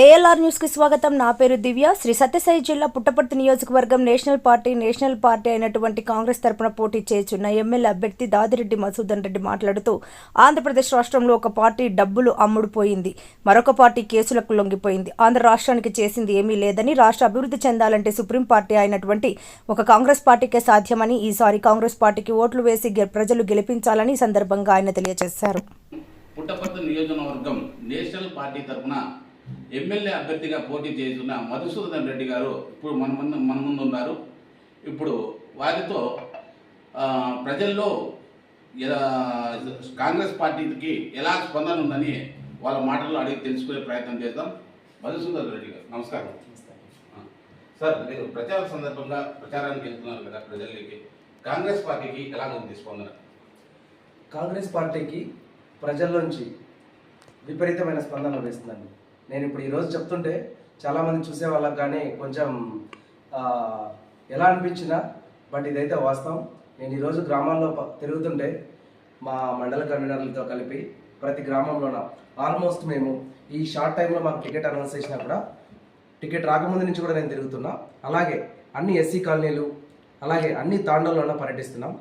ALR న్యూస్కి స్వాగతం. నా పేరు దివ్య. శ్రీ సత్యసాయి జిల్లా పుట్టపర్తి నియోజకవర్గం నేషనల్ పార్టీ నేషనల్ పార్టీ అయినటువంటి కాంగ్రెస్ తరపున పోటీ చేస్తున్న ఎమ్మెల్యే అభ్యర్థి దాదిరెడ్డి మసూదన్ రెడ్డి మాట్లాడుతూ ఆంధ్రప్రదేశ్ రాష్ట్రంలో ఒక పార్టీ డబ్బులు అమ్ముడుపోయింది. మరొక పార్టీ కేసులకు లొంగిపోయింది. ఆంధ్ర రాష్ట్రానికి చేసింది ఏమీ లేదని రాష్ట్ర అభివృద్ధి చెందాలంటే సుప్రీం పార్టీ అయినటువంటి ఒక కాంగ్రెస్ పార్టీకే సాధ్యమని ఈసారి కాంగ్రెస్ పార్టీకి ఓట్లు వేసి గె- ప్రజలు గెలిపించాలని సందర్భంగా ఆయన తెలియజేశారు. పుట్టపర్తి నియోజకవర్గం నేషనల్ పార్టీ తరపున ఎమ్మెల్యే అభ్యర్థిగా పోటీ చేస్తున్న మధుసూదన్ రెడ్డి గారు ఇప్పుడు మన ముందు మన ముందు ఉన్నారు ఇప్పుడు వారితో ప్రజల్లో కాంగ్రెస్ పార్టీకి ఎలా స్పందన ఉందని వాళ్ళ మాటల్లో అడిగి తెలుసుకునే ప్రయత్నం చేద్దాం. మధుసూదన్ రెడ్డి గారు నమస్కారం. సార్ మీరు ప్రచార సందర్భంగా ప్రచారానికి వెళ్తున్నారు కదా ప్రజల్లోకి. కాంగ్రెస్ పార్టీకి ఎలా ఉంది స్పందన? కాంగ్రెస్ పార్టీకి ప్రజల్లోంచి విపరీతమైన స్పందన లభిస్తుందండి. నేను ఇప్పుడు ఈరోజు చెప్తుంటే చాలామంది చూసే వాళ్ళకి కానీ కొంచెం ఎలా అనిపించినా బట్ ఇదైతే వాస్తవం. నేను ఈరోజు గ్రామాల్లో తిరుగుతుంటే మా మండల కన్వీనర్లతో కలిపి ప్రతి గ్రామంలోన ఆల్మోస్ట్ మేము ఈ షార్ట్ టైంలో మాకు టికెట్ అనౌన్స్ చేసినా కూడా టికెట్ రాకముందు నుంచి కూడా నేను తిరుగుతున్నా. అలాగే అన్ని ఎస్సీ కాలనీలు అలాగే అన్ని తాండాల్లోన పర్యటిస్తున్నాం.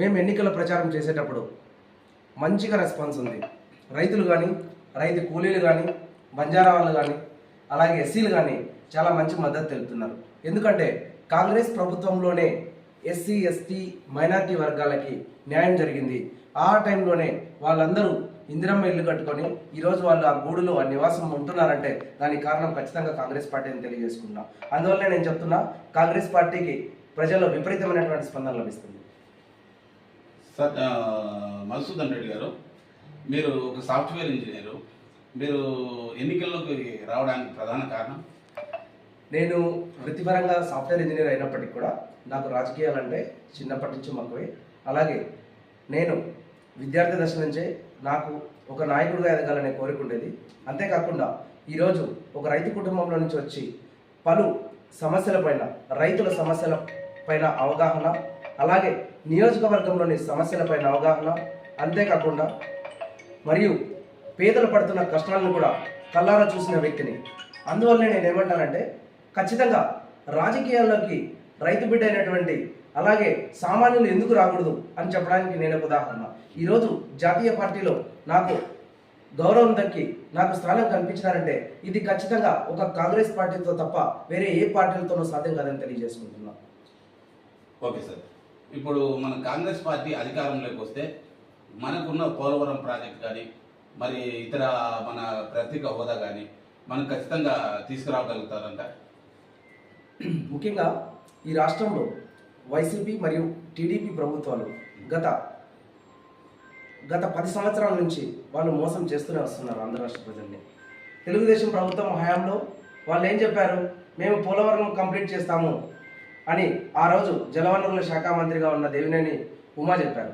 మేము ఎన్నికల ప్రచారం చేసేటప్పుడు మంచిగా రెస్పాన్స్ ఉంది. రైతులు కానీ రైతు కూలీలు కానీ బంజారా వాళ్ళు కానీ అలాగే ఎస్సీలు కానీ చాలా మంచి మద్దతు తెలుపుతున్నారు. ఎందుకంటే కాంగ్రెస్ ప్రభుత్వంలోనే ఎస్సీ ఎస్టీ మైనారిటీ వర్గాలకి న్యాయం జరిగింది. ఆ టైంలోనే వాళ్ళందరూ ఇందిరమ్మ ఇల్లు కట్టుకొని ఈరోజు వాళ్ళు ఆ గూడులో ఆ నివాసం ఉంటున్నారంటే దానికి కారణం ఖచ్చితంగా కాంగ్రెస్ పార్టీ అని తెలియజేసుకున్నా అందువల్లనే నేను చెప్తున్నా కాంగ్రెస్ పార్టీకి ప్రజల్లో విపరీతమైనటువంటి స్పందన లభిస్తుంది. మధుసూదన్ రెడ్డి గారు మీరు ఒక సాఫ్ట్వేర్ ఇంజనీరు మీరు ఎన్నికల్లోకి రావడానికి ప్రధాన కారణం? నేను వృత్తిపరంగా సాఫ్ట్వేర్ ఇంజనీర్ అయినప్పటికీ కూడా నాకు రాజకీయాలంటే చిన్నప్పటి నుంచి మక్కువే. అలాగే నేను విద్యార్థి దశ నుంచే నాకు ఒక నాయకుడిగా ఎదగాలనే కోరిక ఉండేది. అంతేకాకుండా ఈరోజు ఒక రైతు కుటుంబంలో నుంచి వచ్చి పలు సమస్యలపైన రైతుల సమస్యల పైన అవగాహన అలాగే నియోజకవర్గంలోని సమస్యలపైన అవగాహన అంతేకాకుండా మరియు పేదలు పడుతున్న కష్టాలను కూడా కల్లారా చూసిన వ్యక్తిని. అందువల్లనే నేను ఏమంటానంటే ఖచ్చితంగా రాజకీయాల్లోకి రైతు బిడ్డ అయినటువంటి అలాగే సామాన్యులు ఎందుకు రాకూడదు అని చెప్పడానికి నేను ఒక ఉదాహరణ. ఈరోజు జాతీయ పార్టీలో నాకు గౌరవం దక్కి నాకు స్థానం కల్పించినారంటే ఇది ఖచ్చితంగా ఒక కాంగ్రెస్ పార్టీతో తప్ప వేరే ఏ పార్టీలతోనూ సాధ్యం కాదని తెలియజేసుకుంటున్నా. Okay sir. ఇప్పుడు మన కాంగ్రెస్ పార్టీ అధికారంలోకి వస్తే మనకున్న పోలవరం ప్రాజెక్ట్ కానీ మరి ఇతర మన ప్రత్యేక హోదా కానీ మనం ఖచ్చితంగా తీసుకురాగలుగుతారంట. ముఖ్యంగా ఈ రాష్ట్రంలో వైసీపీ మరియు టీడీపీ ప్రభుత్వాలు గత గత పది సంవత్సరాల నుంచి వాళ్ళు మోసం చేస్తూనే వస్తున్నారు ఆంధ్ర రాష్ట్ర ప్రజల్ని. తెలుగుదేశం ప్రభుత్వం హయాంలో వాళ్ళు ఏం చెప్పారు? మేము పోలవరం కంప్లీట్ చేస్తాము అని ఆ రోజు జలవనరుల శాఖ మంత్రిగా ఉన్న దేవినేని ఉమా చెప్పారు.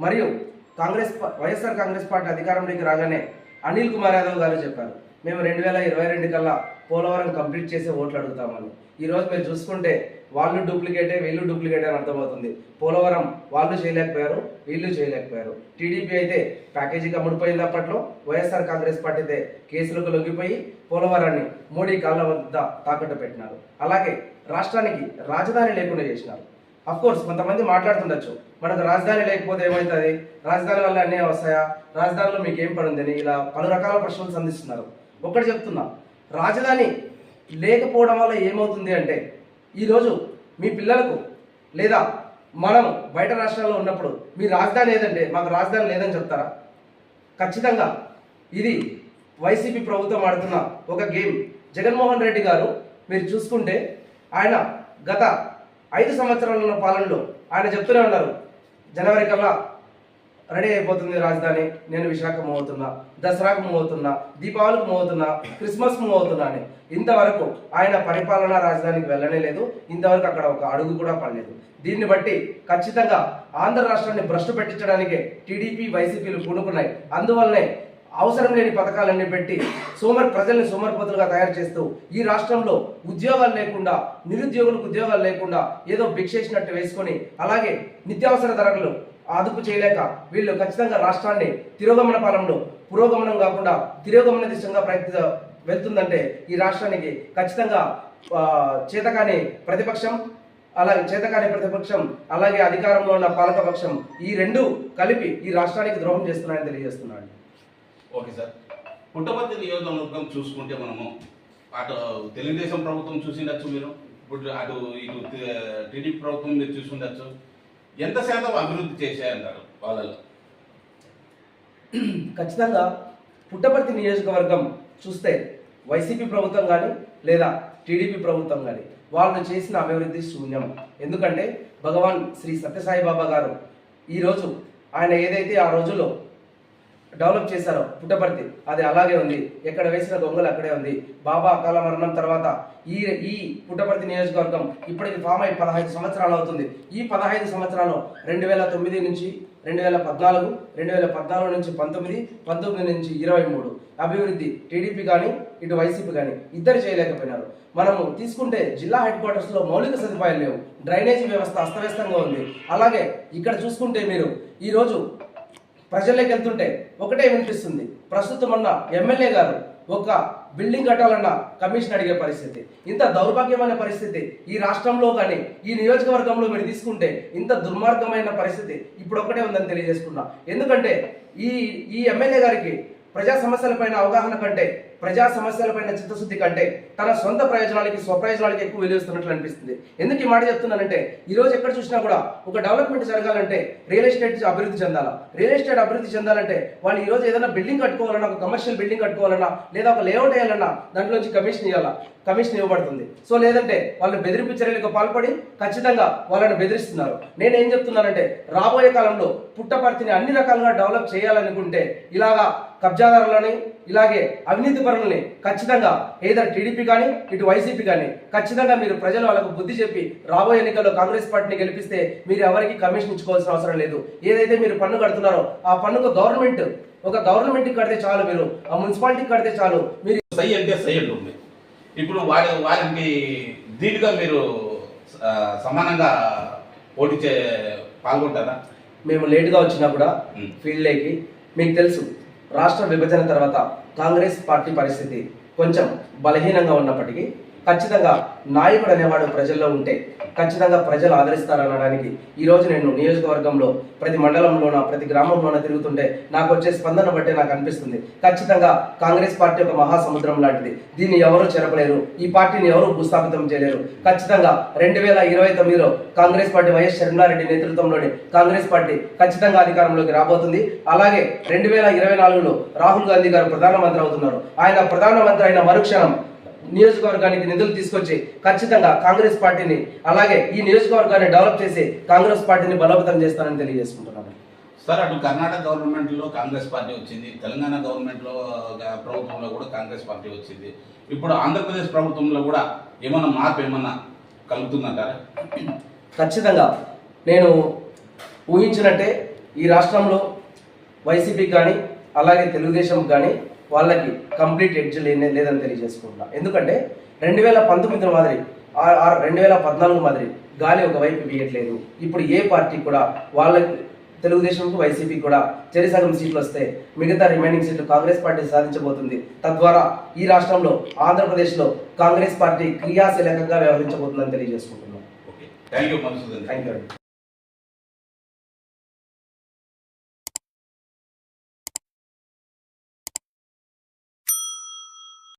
మరియు కాంగ్రెస్ వైఎస్ఆర్ కాంగ్రెస్ పార్టీ అధికారంలోకి రాగానే అనిల్ కుమార్ యాదవ్ గారు చెప్పారు మేము రెండు వేల ఇరవై రెండు కల్లా పోలవరం కంప్లీట్ చేసే ఓట్లు అడుగుతామని. ఈరోజు మీరు చూసుకుంటే వాళ్ళు డూప్లికేటే వీళ్ళు డూప్లికేటే అని అర్థమవుతుంది. పోలవరం వాళ్ళు చేయలేకపోయారు వీళ్ళు చేయలేకపోయారు. టీడీపీ అయితే ప్యాకేజీకి అమ్ముడిపోయింది అప్పట్లో వైఎస్ఆర్ కాంగ్రెస్ పార్టీ అయితే కేసులకు లొంగిపోయి పోలవరాన్ని మోడీ కాళ్ళ వద్ద తాకట్టు పెట్టినారు. అలాగే రాష్ట్రానికి రాజధాని లేకుండా చేసినారు. కోర్స్ కొంతమంది మాట్లాడుతుండొచ్చు. మనకు రాజధాని లేకపోతే ఏమవుతుంది? రాజధాని వల్ల అన్నీ వస్తాయా? రాజధానిలో మీకు ఏం పని ఉందని ఇలా పలు రకాల ప్రశ్నలు సంధిస్తున్నారు. ఒకటి చెప్తున్నా. రాజధాని లేకపోవడం వల్ల ఏమవుతుంది అంటే ఈరోజు మీ పిల్లలకు లేదా మనం బయట రాష్ట్రాల్లో ఉన్నప్పుడు మీ రాజధాని ఏదంటే మాకు రాజధాని లేదని చెప్తారా? ఖచ్చితంగా. ఇది వైసీపీ ప్రభుత్వం ఆడుతున్న ఒక గేమ్. జగన్మోహన్ రెడ్డి గారు మీరు చూసుకుంటే ఆయన గత ఐదు సంవత్సరాల పాలనలో ఆయన చెప్తూనే ఉన్నారు జనవరి కల్లా రెడీ అయిపోతుంది రాజధాని నేను విశాఖ మూవ్ అవుతున్నా దసరాకు మూవ్ అవుతున్నా దీపావళికి మూవ్ అవుతున్నా క్రిస్మస్ మూవ్ అవుతున్నా అని. ఇంతవరకు ఆయన పరిపాలనా రాజధానికి వెళ్ళనే లేదు ఇంతవరకు అక్కడ ఒక అడుగు కూడా పడలేదు. దీన్ని బట్టి ఖచ్చితంగా ఆంధ్ర రాష్ట్రాన్ని భ్రష్టు పెట్టించడానికే టీడీపీ వైసీపీలు పూనుకున్నాయి. అందువల్లనే అవసరం లేని పథకాలన్నీ పెట్టి సోమర్ ప్రజల్ని సోమరిపోతులుగా తయారు చేస్తూ ఈ రాష్ట్రంలో ఉద్యోగాలు లేకుండా నిరుద్యోగులకు ఉద్యోగాలు లేకుండా ఏదో భిక్షేసినట్టు వేసుకొని అలాగే నిత్యావసర ధరలు అదుపు చేయలేక వీళ్ళు ఖచ్చితంగా రాష్ట్రాన్ని తిరోగమన పాలనలో పురోగమనం కాకుండా తిరోగమన దిశగా ప్రయత్న వెళ్తుందంటే ఈ రాష్ట్రానికి ఖచ్చితంగా చేతకాని ప్రతిపక్షం అలాగే చేతకాని ప్రతిపక్షం అలాగే అధికారంలో ఉన్న పాలకపక్షం ఈ రెండు కలిపి ఈ రాష్ట్రానికి ద్రోహం చేస్తున్నాయని తెలియజేస్తున్నాడు ఓకే సార్. పుట్టపర్తి నియోజకవర్గం చూసుకుంటే మనము అటు తెలుగుదేశం ప్రభుత్వం చూసిండొచ్చు మీరు ఇప్పుడు అటు ఇటు టీడీపీ ప్రభుత్వం మీరు చూసిండొచ్చు. ఎంత శాతం అభివృద్ధి చేశాయన్నారు వాళ్ళలో? ఖచ్చితంగా పుట్టపర్తి నియోజకవర్గం చూస్తే వైసీపీ ప్రభుత్వం కానీ లేదా టీడీపీ ప్రభుత్వం కానీ వాళ్ళు చేసిన అభివృద్ధి శూన్యం. ఎందుకంటే భగవాన్ శ్రీ సత్యసాయి బాబా గారు ఈరోజు ఆయన ఏదైతే ఆ రోజుల్లో డెవలప్ చేశారు పుట్టపర్తి. అది అలాగే ఉంది. ఎక్కడ వేసిన దొంగలు అక్కడే ఉంది. బాబా అకాల మరణం తర్వాత ఈ ఈ పుట్టపర్తి నియోజకవర్గం ఇప్పటికి ఫామ్ అయి పదహైదు సంవత్సరాలు అవుతుంది. ఈ పదహైదు సంవత్సరాలు రెండు వేల తొమ్మిది నుంచి రెండు వేల పద్నాలుగు రెండు వేల పద్నాలుగు నుంచి పంతొమ్మిది పంతొమ్మిది నుంచి ఇరవై మూడు. అభివృద్ధి టీడీపీ కానీ ఇటు వైసీపీ కానీ ఇద్దరు చేయలేకపోయినారు. మనము తీసుకుంటే జిల్లా హెడ్ క్వార్టర్స్లో మౌలిక సదుపాయాలు లేవు. డ్రైనేజీ వ్యవస్థ అస్తవ్యస్తంగా ఉంది. అలాగే ఇక్కడ చూసుకుంటే మీరు ఈరోజు ప్రజల్లోకి వెళ్తుంటే ఒకటే వినిపిస్తుంది. ప్రస్తుతం ఉన్న ఎమ్మెల్యే గారు ఒక బిల్డింగ్ కట్టాలన్న కమిషన్ అడిగే పరిస్థితి. ఇంత దౌర్భాగ్యమైన పరిస్థితి ఈ రాష్ట్రంలో కానీ ఈ నియోజకవర్గంలో మీరు తీసుకుంటే ఇంత దుర్మార్గమైన పరిస్థితి ఇప్పుడు ఒకటే ఉందని తెలియజేసుకున్నా. ఎందుకంటే ఈ ఈ ఎమ్మెల్యే గారికి ప్రజా సమస్యలపైన అవగాహన కంటే ప్రజా సమస్యలపైన చిత్తశుద్ధి కంటే తన సొంత ప్రయోజనాలకి స్వప్రయోజనాలకి ఎక్కువ విలువిస్తున్నట్లు అనిపిస్తుంది. ఎందుకు ఈ మాట చెప్తున్నానంటే ఈ రోజు ఎక్కడ చూసినా కూడా ఒక డెవలప్మెంట్ జరగాలంటే రియల్ ఎస్టేట్ అభివృద్ధి చెందాలా? రియల్ ఎస్టేట్ అభివృద్ధి చెందాలంటే వాళ్ళు ఈ రోజు ఏదైనా బిల్డింగ్ కట్టుకోవాలన్నా ఒక కమర్షియల్ బిల్డింగ్ కట్టుకోవాలన్నా లేదా ఒక లేఅవుట్ వేయాలన్నా దాంట్లోంచి కమిషన్ ఇవ్వాలా? కమిషన్ ఇవ్వబడుతుంది. సో లేదంటే వాళ్ళు బెదిరింపు చర్యలకు పాల్పడి ఖచ్చితంగా వాళ్ళని బెదిరిస్తున్నారు. నేను ఏం చెప్తున్నానంటే రాబోయే కాలంలో పుట్టపర్తిని అన్ని రకాలుగా డెవలప్ చేయాలనుకుంటే ఇలాగా కబ్జాదారులని ఇలాగే అవినీతి పరులని ఖచ్చితంగా ఏదైనా టీడీపీ కానీ ఇటు వైసీపీ కానీ ఖచ్చితంగా మీరు ప్రజలు వాళ్ళకు బుద్ధి చెప్పి రాబోయే ఎన్నికల్లో కాంగ్రెస్ పార్టీని గెలిపిస్తే మీరు ఎవరికి కమిషన్ ఇచ్చుకోవాల్సిన అవసరం లేదు. ఏదైతే మీరు పన్ను కడుతున్నారో ఆ పన్నుకు గవర్నమెంట్ ఒక గవర్నమెంట్కి కడితే చాలు మీరు ఆ మున్సిపాలిటీకి కడితే చాలు మీరు సై అంటే సై ఉంటుంది ఇప్పుడు వారి వారికి ధీటుగా మీరు సమానంగా పోటీ చే పాల్గొంటారా? మేము లేటుగా వచ్చినా కూడా. ఫీల్డ్లోకి మీకు తెలుసు రాష్ట్ర విభజన తర్వాత కాంగ్రెస్ పార్టీ పరిస్థితి కొంచెం బలహీనంగా ఉన్నప్పటికీ ఖచ్చితంగా నాయకుడు అనేవాడు ప్రజల్లో ఉంటే ఖచ్చితంగా ప్రజలు ఆదరిస్తారనడానికి ఈ రోజు నేను నియోజకవర్గంలో ప్రతి మండలంలోన ప్రతి గ్రామంలోన తిరుగుతుంటే నాకు వచ్చే స్పందన బట్టే నాకు అనిపిస్తుంది. ఖచ్చితంగా కాంగ్రెస్ పార్టీ ఒక మహాసముద్రం లాంటిది. దీన్ని ఎవరు చెరపలేరు. ఈ పార్టీని ఎవరు భూస్థాపితం చేయలేరు. ఖచ్చితంగా రెండు వేల ఇరవై తొమ్మిదిలో కాంగ్రెస్ పార్టీ వైఎస్ షర్మిలారెడ్డి నేతృత్వంలోని కాంగ్రెస్ పార్టీ ఖచ్చితంగా అధికారంలోకి రాబోతుంది. అలాగే రెండు వేల ఇరవై నాలుగులో రాహుల్ గాంధీ గారు ప్రధానమంత్రి అవుతున్నారు. ఆయన ప్రధానమంత్రి అయిన మరుక్షణం నియోజకవర్గానికి నిధులు తీసుకొచ్చి ఖచ్చితంగా కాంగ్రెస్ పార్టీని అలాగే ఈ నియోజకవర్గాన్ని డెవలప్ చేసి కాంగ్రెస్ పార్టీని బలోపేతం చేస్తానని తెలియజేసుకుంటున్నాను. సార్ అటు కర్ణాటక గవర్నమెంట్లో కాంగ్రెస్ పార్టీ వచ్చింది తెలంగాణ గవర్నమెంట్లో గా- ప్రభుత్వంలో కూడా కాంగ్రెస్ పార్టీ వచ్చింది. ఇప్పుడు ఆంధ్రప్రదేశ్ ప్రభుత్వంలో కూడా ఏమన్నా మార్పు ఏమన్నా కలుగుతుందంటారా? ఖచ్చితంగా. నేను ఊహించినట్టే ఈ రాష్ట్రంలో వైసీపీకి కానీ అలాగే తెలుగుదేశం కానీ వాళ్ళకి కంప్లీట్ ఎడ్జ్ లేనే లేదని తెలియజేసుకుంటున్నా. ఎందుకంటే రెండు వేల పంతొమ్మిది మాదిరి రెండు వేల పద్నాలుగు మాదిరి గాలి ఒకవైపు వీయట్లేదు. ఇప్పుడు ఏ పార్టీ కూడా వాళ్ళకి తెలుగుదేశంకు వైసీపీ కూడా చెరిసగం సీట్లు వస్తే మిగతా రిమైనింగ్ సీట్లు కాంగ్రెస్ పార్టీ సాధించబోతుంది. తద్వారా ఈ రాష్ట్రంలో ఆంధ్రప్రదేశ్లో కాంగ్రెస్ పార్టీ క్రియాశీలకంగా వ్యవహరించబోతుందని తెలియజేసుకుంటున్నాం. Okay thank you Madhusudan thank you